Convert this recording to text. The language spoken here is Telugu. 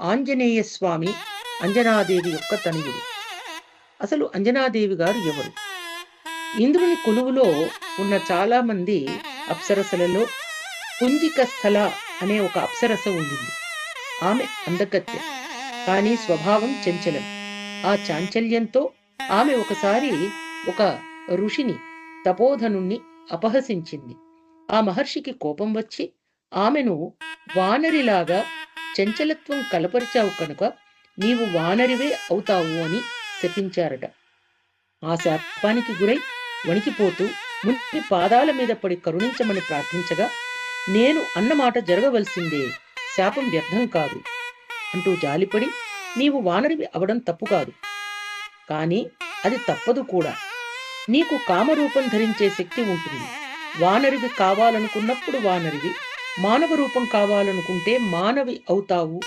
ఆంజనేయ స్వామి అంజనాదేవి యొక్క తనయుడు. అసలు అంజనాదేవి గారు ఎవరు? ఇంద్రుని కొలువులో ఉన్న చాలా మంది అప్సరసలలో పుంజిక స్థల అనే ఒక అప్సరస ఉండింది. ఆమె అందగత్తె కానీ స్వభావం చంచలం. ఆ చాంచల్యంతో ఆమె ఒకసారి ఒక ఋషిని తపోధనుణ్ణి అపహసించింది. ఆ మహర్షికి కోపం వచ్చి ఆమెను వానరిలాగా చంచలత్వం కలపరిచావు కనుక నీవు వానరివే అవుతావు అని శపించారట. ఆ శాపానికి గురై వణికిపోతూ ముని పాదాల మీద పడి కరుణించమని ప్రార్థించగా నేను అన్నమాట జరగవలసిందే శాపం వ్యర్థం కాదు అంటూ జాలిపడి నీవు వానరివి అవడం తప్పు కాదు. కానీ అది తప్పదు కూడా. నీకు కామరూపం ధరించే శక్తి ఉంటుంది. వానరివి కావాలనుకున్నప్పుడు వానరివి మానవ రూపం కావాలనుకుంటే మానవి అవుతావు.